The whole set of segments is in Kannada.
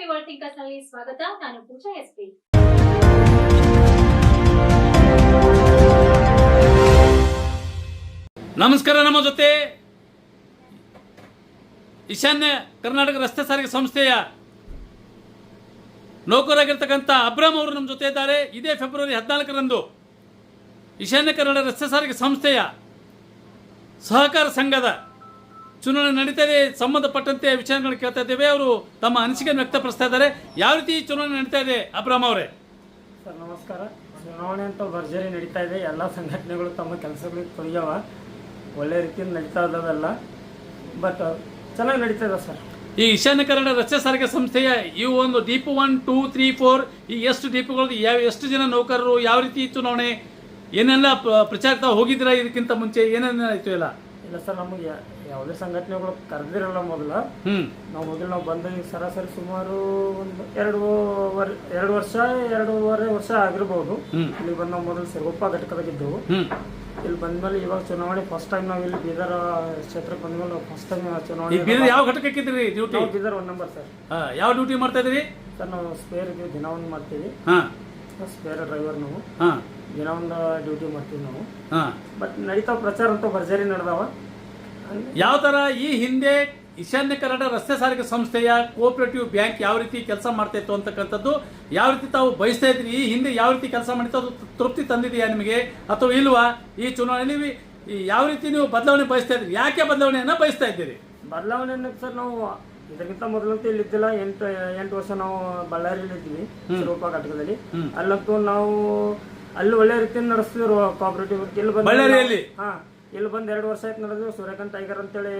ಸ್ವಾಗತ. ನಾನು ಪೂಜಾ ಎಸ್ಪಿ. ನಮಸ್ಕಾರ ನಮ್ಮ ಜೊತೆ ಈಶಾನ್ಯ ಕರ್ನಾಟಕ ರಸ್ತೆ ಸಾರಿಗೆ ಸಂಸ್ಥೆಯ ನೌಕರಾಗಿರ್ತಕ್ಕಂಥ ಅಬ್ರಾಮ್ ಅವರು ನಮ್ಮ ಜೊತೆ ಇದ್ದಾರೆ. ಇದೇ ಫೆಬ್ರವರಿ ಹದಿನಾಲ್ಕರಂದು ಈಶಾನ್ಯ ಕರ್ನಾಟಕ ರಸ್ತೆ ಸಾರಿಗೆ ಸಂಸ್ಥೆಯ ಸಹಕಾರ ಸಂಘದ ಚುನಾವಣೆ ನಡೀತಾ ಇದೆ ಸಂಬಂಧಪಟ್ಟಂತೆ ವಿಚಾರಗಳನ್ನು ಕೇಳ್ತಾ ಇದ್ದೇವೆ. ಅವರು ತಮ್ಮ ಅನಿಸಿಕೆಯನ್ನು ವ್ಯಕ್ತಪಡಿಸ್ತಾ ಇದ್ದಾರೆ. ಯಾವ ರೀತಿ ಚುನಾವಣೆ ನಡೀತಾ ಇದೆ ಅಬ್ರಾಮ್ ಅವರೇ? ಸರ್ ನಮಸ್ಕಾರ. ಚುನಾವಣೆ ಅಂತ ಭರ್ಜರಿ ನಡೀತಾ ಇದೆ. ಎಲ್ಲ ಸಂಘಟನೆಗಳು ತಮ್ಮ ಕೆಲಸಗಳಿಗೆ ತೊಡಗ್ಯಾವ. ಒಳ್ಳೆ ರೀತಿಯಿಂದ ನಡೀತಾ ಇದ್ದಾವೆಲ್ಲ ಬಟ್ ಚೆನ್ನಾಗಿ ನಡೀತಾ ಇದೆ ಸರ್. ಈ ಈಶಾನ್ಯ ಕನ್ನಡ ರಸ್ತೆ ಸಾರಿಗೆ ಸಂಸ್ಥೆಯ ಈ ಒಂದು depot one two three four ಈ ಎಷ್ಟು ಡೀಪ್ಗಳು ಯಾವ ಎಷ್ಟು ಜನ ನೌಕರರು ಯಾವ ರೀತಿ ಚುನಾವಣೆ ಏನೆಲ್ಲ ಪ್ರಚಾರ ತಾವು ಹೋಗಿದ್ದೀರಾ ಇದಕ್ಕಿಂತ ಮುಂಚೆ ಏನೇನಾಯಿತು ಎಲ್ಲ? ಇಲ್ಲ ಸರ್ ನಮಗೆ ಯಾವುದೇ ಸಂಘಟನೆಗಳು ಕರೆದಿರಲ್ಲ ಮೊದಲ. ಹ್ಮ್. ನಾವು ಮೊದಲು ನಾವು ಬಂದ ಈಗ ಸರಾಸರಿ ಸುಮಾರು ಒಂದು ಎರಡು ವರ್ ಎರಡು ವರ್ಷ ಎರಡೂವರೆ ವರ್ಷ ಆಗಿರ್ಬೋದು. ಹ್ಮ್. ಇಲ್ಲಿ ಬಂದ ನಾವು ಮೊದಲು ಸಿರಗುಪ್ಪ ಘಟಕದಾಗಿದ್ದೆವು. ಹ್ಮ್. ಇಲ್ಲಿ ಬಂದ್ಮೇಲೆ ಇವಾಗ ಚುನಾವಣೆ ಫಸ್ಟ್ ಟೈಮ್ ನಾವು ಇಲ್ಲಿ ಬೀದರ್ ಕ್ಷೇತ್ರಕ್ಕೆ ಬಂದ್ಮೇಲೆ ಫಸ್ಟ್ ಟೈಮ್ ಚುನಾವಣೆ ಬೀದರ್ ಯಾವ ಘಟಕಕ್ಕೆ ಇದ್ರಿ ಡ್ಯೂಟಿ ನಾವು ಬೀದರ್ ಒನ್ ನಂಬರ್ ಸರ್. ಯಾವ ಡ್ಯೂಟಿ ಮಾಡ್ತಾ ಇದ್ದೀರಿ? ಸರ್ ನಾವು ಸ್ಪೇರ್ ಇದೀವಿ ದಿನ ಒಂದು ಮಾಡ್ತೀವಿ. ಹಾ. ಸ್ಪೇರ್ ಡ್ರೈವರ್ ನಾವು. ಹಾ. ದಿನ ಒಂದು ಡ್ಯೂಟಿ ಮಾಡ್ತೀವಿ ನಾವು. ಹಾ. ಬಟ್ ನಡೀತಾವ ಪ್ರಚಾರ ಅಂತ ಭರ್ಜರಿ ನಡೆದಾವ. ಯಾವ ಥರ ಈ ಹಿಂದೆ ಈಶಾನ್ಯ ಕನ್ನಡ ರಸ್ತೆ ಸಾರಿಗೆ ಸಂಸ್ಥೆಯ ಕೋಆಪರೇಟಿವ್ ಬ್ಯಾಂಕ್ ಯಾವ ರೀತಿ ಕೆಲಸ ಮಾಡ್ತಾ ಇತ್ತು ಅಂತಕ್ಕಂಥದ್ದು ಯಾವ ರೀತಿ ತಾವು ಬಯಸ್ತಾ ಇದ್ರಿ ಈ ಹಿಂದೆ ಯಾವ ರೀತಿ ಕೆಲಸ ಮಾಡಿತ್ತು ಅದು ತೃಪ್ತಿ ತಂದಿದೆಯಾ ನಿಮಗೆ? ಅಥವಾ ಇಲ್ವಾ? ಈ ಚುನಾವಣೆಯಲ್ಲಿ ಯಾವ ರೀತಿ ನೀವು ಬದಲಾವಣೆ ಬಯಸ್ತಾ ಇದ್ರಿ? ಯಾಕೆ ಬದಲಾವಣೆಯನ್ನು ಬಯಸ್ತಾ ಇದ್ದೀರಿ? ಬದಲಾವಣೆ ಸರ್ ನಾವು ಇದಕ್ಕಿಂತ ಮೊದಲಂತೂ ಇಲ್ಲಿ ಇದ್ದಿಲ್ಲ ಎಂಟು ಎಂಟು ವರ್ಷ ನಾವು ಬಳ್ಳಾರಿಯಲ್ಲಿ ಇದ್ದೀವಿ ಸ್ವರೂಪ ಘಟಕದಲ್ಲಿ. ಅಲ್ಲಂತೂ ನಾವು ಅಲ್ಲಿ ಒಳ್ಳೆ ರೀತಿಯಿಂದ ನಡೆಸ್ತಿದ್ರು ಕೋಆಪರೇಟಿವ್ ಇಲ್ಲಿ ಬಳ್ಳಾರಿಯಲ್ಲಿ? ಹಾ. ಇಲ್ಲಿ ಬಂದು ಎರಡು ವರ್ಷ ಆಯ್ತು ನಡೆದು ಸೂರ್ಯಕಾಂತ್ ಟೈಗರ್ ಅಂತೇಳಿ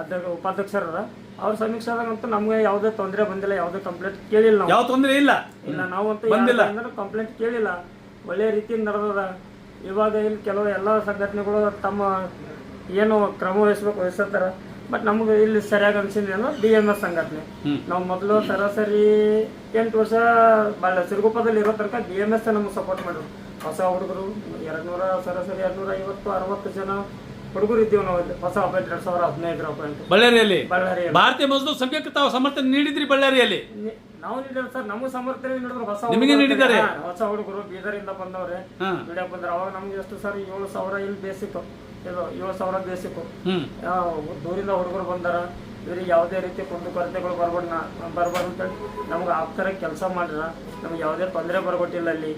ಅಧ್ಯಕ್ಷ ಉಪಾಧ್ಯಕ್ಷರ ಅವ್ರ ಸಮೀಕ್ಷಾದಾಗಂತೂ ನಮ್ಗೆ ಯಾವುದೇ ತೊಂದರೆ ಬಂದಿಲ್ಲ ಯಾವುದೇ ಕಂಪ್ಲೇಂಟ್ ಕೇಳಿಲ್ಲ ನಾವು. ಯಾವ ತೊಂದರೆ ಇಲ್ಲ? ಇಲ್ಲ ನಾವಂತೂ ಬಂದಿಲ್ಲ. ಕಂಪ್ಲೇಂಟ್ ಕೇಳಿಲ್ಲ. ಒಳ್ಳೆ ರೀತಿಯಿಂದ ನಡೆದದ. ಇವಾಗ ಇಲ್ಲಿ ಕೆಲವು ಎಲ್ಲ ಸಂಘಟನೆಗಳು ತಮ್ಮ ಏನು ಕ್ರಮ ವಹಿಸ್ಬೇಕು ವಹಿಸ್ತಾರ. ಬಟ್ ನಮ್ಗೆ ಇಲ್ಲಿ ಸರಿಯಾಗಿ ಅನ್ಸಿದ್ರೆ ಬಿ ಎಂ ಎಸ್ ಸಂಘಟನೆ. ನಾವು ಮೊದಲು ಸರಾಸರಿ ಎಂಟು ವರ್ಷ ಸಿರುಗುಪ್ಪದಲ್ಲಿ ಇರೋ ತನಕ ಬಿ ಎಂ ಎಸ್ ನಮ್ಗೆ ಸಪೋರ್ಟ್ ಮಾಡಿದ್ರು. ಹೊಸ ಹುಡುಗರು ಎರಡು ನೂರ ಸರಾಸರಿ ಎರಡು ನೂರ ಐವತ್ತು ಅರವತ್ತು ಜನ ಹುಡುಗರು ಇದ್ದೀವಿ ನಾವು ಅಲ್ಲಿ ಹೊಸ ಅಪಾಯಿಂಟ್ ಎರಡ್ ಸಾವಿರ ಹದಿನೈದರ ಅಪಾಯಿಂಟ್ ಬಳ್ಳಾರಿಯಲ್ಲಿ? ಬಳ್ಳಾರಿ ಭಾರತೀಯ ಮಜದೂರ್ ಸಂಘಕ್ಕೆ ತಾವು ಸಮರ್ಥನೆ ನೀಡಿದ್ರಿ ಬಳ್ಳಾರಿಯಲ್ಲಿ? ನಾವು ನೀಡಿದ್ರೆ ಸರ್ ನಮಗೂ ಸಮರ್ಥನೆ ನೀಡಿದ್ರು ಹೊಸ ನಿಮಗೆ ನೀಡಿದ್ದಾರೆ? ಹೊಸ ಹುಡುಗರು ಬೀದರಿಂದ ಬಂದವ್ರೆ. ಹಾ. ದುಡಿಯಕ್ ಬಂದ್ರೆ ಅವಾಗ ನಮ್ಗೆ ಎಷ್ಟು ಸರ್ ಏಳು ಸಾವಿರ ಇಲ್ಲಿ ಬೇಸಿಕ್ ಇದು ಏಳು ಸಾವಿರ ಬೇಸಿಕ್ ದೂರಿಂದ ಹುಡುಗರು ಬಂದಾರ. ಇವ್ರಿಗೆ ಯಾವುದೇ ರೀತಿ ಕುಂದು ಕೊರತೆಗಳು ಬರ್ಬಾರ್ದು ಅಂತೇಳಿ ನಮ್ಗೆ ಆಗ್ತಾರೆ ಕೆಲಸ ಮಾಡ್ರ ನಮ್ಗೆ ಯಾವುದೇ ತೊಂದರೆ ಬರ್ಕೊಟ್ಟಿಲ್ಲ ಅಲ್ಲಿ.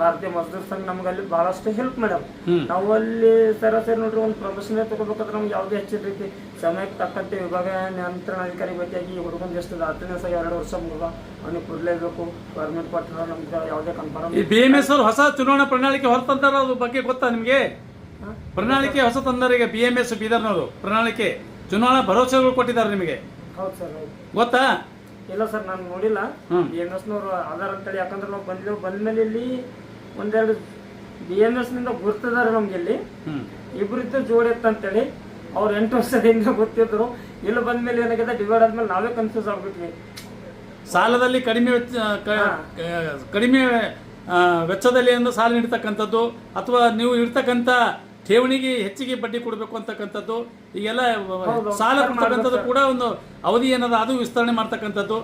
ಭಾರತೀಯ ಮಜ್ದೂರ್ ಸಂಘ ನಮ್ಗೆ ಅಲ್ಲಿ ಬಹಳಷ್ಟು ಹೆಲ್ಪ್ ಮಾಡ್ಯಾವ. ನಾವು ಅಲ್ಲಿ ಸರಾಸರಿ ನೋಡ್ರಿ ಒಂದು ಪ್ರೊಫೆಷನಲ್ ತಗೋಬೇಕಾದ್ರೆ ನಮ್ಗೆ ಯಾವುದೇ ಹೆಚ್ಚಿನ ರೀತಿ ಸಮಯಕ್ಕೆ ತಕ್ಕಂತೆ ವಿಭಾಗ ನಿಯಂತ್ರಣಾಧಿಕಾರಿ ಬಗ್ಗೆ ಈ ಹುಡುಗನ ಎಷ್ಟು ಹತ್ತನೇ ಸಹ ಎರಡು ವರ್ಷ ಮುಗಿದ ಅವನಿಗೆ ಕೊಡ್ಲೇಬೇಕು. ಗೌರ್ಮೆಂಟ್ ಕೊಟ್ಟರೆ ನಮ್ಗೆ ಯಾವುದೇ ಕನ್ಫರ್ಮ್ ಈ ಬಿ ಎಂ ಎಸ್ ಅವರು ಹೊಸ ಚುನಾವಣಾ ಪ್ರಣಾಳಿಕೆ ಹೊರತಂತಾರ ಅದ್ರ ಬಗ್ಗೆ ಗೊತ್ತಾ ನಿಮಗೆ? ಪ್ರಣಾಳಿಕೆ ಹೊಸ ತಂದರಿಗೆ ಬಿ ಎಂ ಎಸ್ ಬೀದರ್ನವರು ಪ್ರಣಾಳಿಕೆ. ಚುನಾವಣಾ ಭರವಸೆಗಳು ಕೊಟ್ಟಿದ್ದಾರೆ ನಿಮಗೆ. ಹೌದು ಸರ್ ಗೊತ್ತಾ? ಇಲ್ಲ ಸರ್ ನಾನು ನೋಡಿಲ್ಲ. ಎನ್ ಬಿ ಎಂ ಎಸ್ನವ್ರು ಆಧಾರ್ ಅಂತೇಳಿ ಯಾಕಂದ್ರೆ ನಾವು ಬಂದಿದ್ದೇವೆ. ಬಂದ್ಮೇಲೆ ಇಲ್ಲಿ ಒಂದೆರಡು ಬಿ ಎಂ ಎಸ್ನಿಂದ ಗುರ್ತಿದ್ದಾರೆ ನಮ್ಗೆ ಇಲ್ಲಿ. ಇಬ್ಬರಿದ್ದು ಜೋಡಿ ಇತ್ತು ಅಂತೇಳಿ. ಅವ್ರು ಎಂಟು ವರ್ಷದಿಂದ ಗೊತ್ತಿದ್ರು ಇಲ್ಲಿ ಬಂದ್ಮೇಲೆ ಏನಾಗಿದೆ ಡಿವೈಡ್ ಆದ್ಮೇಲೆ ನಾವೇ ಕನ್ಫ್ಯೂಸ್ ಆಗ್ಬಿಟ್ವಿ. ಸಾಲದಲ್ಲಿ ಕಡಿಮೆ ಕಡಿಮೆ ವೆಚ್ಚದಲ್ಲಿ ಏನು ಸಾಲ ನೀಡ್ತಕ್ಕಂಥದ್ದು ಅಥವಾ ನೀವು ಇಡ್ತಕ್ಕಂಥ ಠೇವಣಿಗೆ ಹೆಚ್ಚಿಗೆ ಬಡ್ಡಿ ಕೊಡಬೇಕು ಅಂತಕ್ಕಂಥದ್ದು ಈಗೆಲ್ಲ ಸಾಲ ಕೊಡ್ತಕ್ಕಂಥದ್ದು ಕೂಡ ಒಂದು ಅವಧಿ ಏನದ ಅದು ವಿಸ್ತರಣೆ ಮಾಡ್ತಕ್ಕಂಥದ್ದು.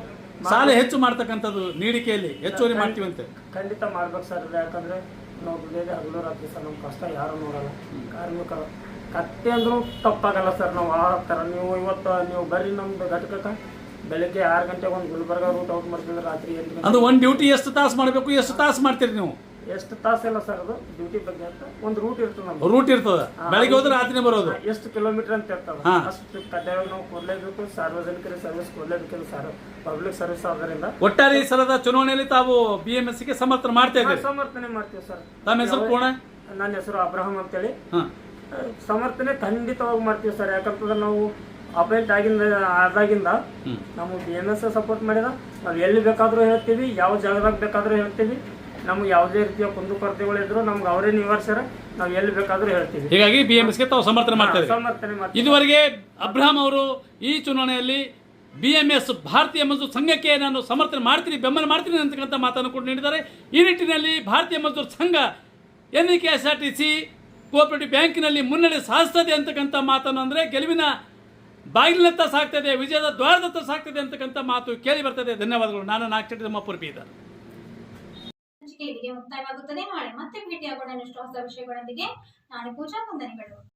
ಸಾಲ ಹೆಚ್ಚು ಮಾಡ್ತಕ್ಕಂಥದ್ದು ನೀಡಿಕೆಯಲ್ಲಿ ಹೆಚ್ಚುವರಿ ಅಂತ ಖಂಡಿತ ಮಾಡ್ಬೇಕು ಸರ್ ಯಾಕಂದ್ರೆ ನಾವು ದುಡಿಯೋದೇ ಹಗಲು ರಾತ್ರಿ ಸರ್ ನಮ್ಮ ಕಷ್ಟ ಯಾರು ನೋಡಲ್ಲ. ಕಾರ್ಮಿಕರು ಕತ್ತೆ ಅಂದ್ರೂ ತಪ್ಪಾಗಲ್ಲ ಸರ್ ನಾವು ಹಾಕ್ತಾರ ನೀವು ಇವತ್ತು ನೀವು ಬರ್ರಿ ನಮ್ದು ಘಟಕಕ್ಕೆ. ಬೆಳಿಗ್ಗೆ ಆರು ಗಂಟೆಗೆ ಒಂದು ಗುಲ್ಬರ್ಗ ರೂಟ್ ಔಟ್ ಮಾಡ್ತಿದ್ರೆ ರಾತ್ರಿ ಎಂಟು ಒಂದು ಡ್ಯೂಟಿ ಎಷ್ಟು ತಾಸು ಮಾಡಬೇಕು ಎಷ್ಟು ತಾಸು ಮಾಡ್ತೀರಿ ನೀವು? ಎಷ್ಟು ತಾಸೆಲ್ಲ ಸರ್ ಅದು? ಡ್ಯೂಟಿ ಬಗ್ಗೆ ಅಂತ? ಒಂದು ರೂಟ್ ಇರ್ತದೆ ರೂಟ್ ಇರ್ತದ. ಬೆಳಗ್ಗೆ ಹೋದ್ರೆ ರಾತ್ರಿ ಬರೋದು. ಎಷ್ಟು ಕಿಲೋಮೀಟರ್ ಅಂತ ಇರ್ತದ ಹಾ. ಅಷ್ಟು ಕಡ್ಡಾಯವಾಗಿ ನಾವು ಕೊಡ್ಲೇಬೇಕು ಸಾರ್ವಜನಿಕರಿಗೆ ಸರ್ವಿಸ್ ಕೊಡ್ಲೇಬೇಕಿಲ್ಲ ಸರ್ ಪಬ್ಲಿಕ್ ಸರ್ವಿಸ್ ಆದ್ದರಿಂದ ಒಟ್ಟಾರೆ ಈ ಸಲದ ಚುನಾವಣೆಯಲ್ಲಿ ತಾವು ಬಿ ಎಂ ಎಸ್ಗೆ ಸಮರ್ಥನೆ ಮಾಡ್ತಾ ಇದ್ದೀರಿ? ಸಮರ್ಥನೆ ಮಾಡ್ತೀವಿ ಸರ್. ತಮ್ಮ ಹೆಸರು ಪೂರ್ಣ? ನನ್ನ ಹೆಸರು ಅಬ್ರಹಂ ಅಂತೇಳಿ. ಹಾ. ಆ, ಸಮರ್ಥನೆ ಖಂಡಿತವಾಗಿ ಮಾಡ್ತೀವಿ ಸರ್. ಯಾಕಂತಂದ್ರೆ ನಾವು ಅಪಾಯಿಂಟ್ ಆಗಿಂದ ಆದಾಗಿಂದ. ನಾವು ಬಿ ಎಂ ಎಸ್ ಸಪೋರ್ಟ್ ಮಾಡಿದ. ನಾವು ಎಲ್ಲಿ ಬೇಕಾದರೂ ಹೇಳ್ತೀವಿ ಯಾವ ಜಾಗದಾಗ ಬೇಕಾದರೂ ಹೇಳ್ತೀವಿ. ನಮ್ಗೆ ಯಾವುದೇ ರೀತಿಯ ಕುಂದುಕೊರತೆಗಳಿದ್ರು ನಮ್ಗೆ ಅವರೇ ನಿವಾರಿಸ್ಯಾರ ನಾವು ಎಲ್ಲಿ ಬೇಕಾದರೂ ಹೇಳ್ತೀವಿ. ಹೀಗಾಗಿ ಬಿ ಎಂ ಎಸ್ಗೆ ತಾವು ಸಮರ್ಥನೆ ಮಾಡ್ತಾರೆ ಸಮರ್ಥನೆ ಮಾಡ್ತೀವಿ. ಇದುವರೆಗೆ ಅಬ್ರಹಾಂ ಅವರು ಈ ಚುನಾವಣೆಯಲ್ಲಿ ಬಿ ಎಂ ಎಸ್ ಭಾರತೀಯ ಮಜ್ದೂರ್ ಸಂಘಕ್ಕೆ ನಾನು ಸಮರ್ಥನೆ ಮಾಡ್ತೀನಿ ಬೆಂಬಲ ಮಾಡ್ತೀನಿ ಅಂತಕ್ಕಂಥ ಮಾತನ್ನು ಕೂಡ ನೀಡಿದ್ದಾರೆ. ಈ ನಿಟ್ಟಿನಲ್ಲಿ Bharatiya Mazdoor Sangh N K S R T C cooperative ಬ್ಯಾಂಕಿನಲ್ಲಿ ಮುನ್ನಡೆ ಸಾಧಿಸ್ತದೆ ಅಂತಕ್ಕಂಥ ಮಾತನ್ನು ಅಂದರೆ ಗೆಲುವಿನ ಬಾಗಿಲಿನತ್ತ ಸಾಗ್ತದೆ ವಿಜಯದ ದ್ವಾರದತ್ತ ಸಾಗ್ತದೆ ಅಂತಕ್ಕಂಥ ಮಾತು ಕೇಳಿ ಬರ್ತದೆ. ಧನ್ಯವಾದಗಳು. ನಾನು ನಾಲ್ಕು ನಮ್ಮ ಇದ್ದಾರೆ ಇಲ್ಲಿಗೆ ಮುಕ್ತಾಯವಾಗುತ್ತದೆ. ನಾಳೆ ಮತ್ತೆ ಭೇಟಿಯಾಗೋಣ. ಇಷ್ಟು ಹೊಸ ವಿಷಯಗಳೊಂದಿಗೆ ನಾನು ಪೂಜಾ ವಂದನೆಗಳು.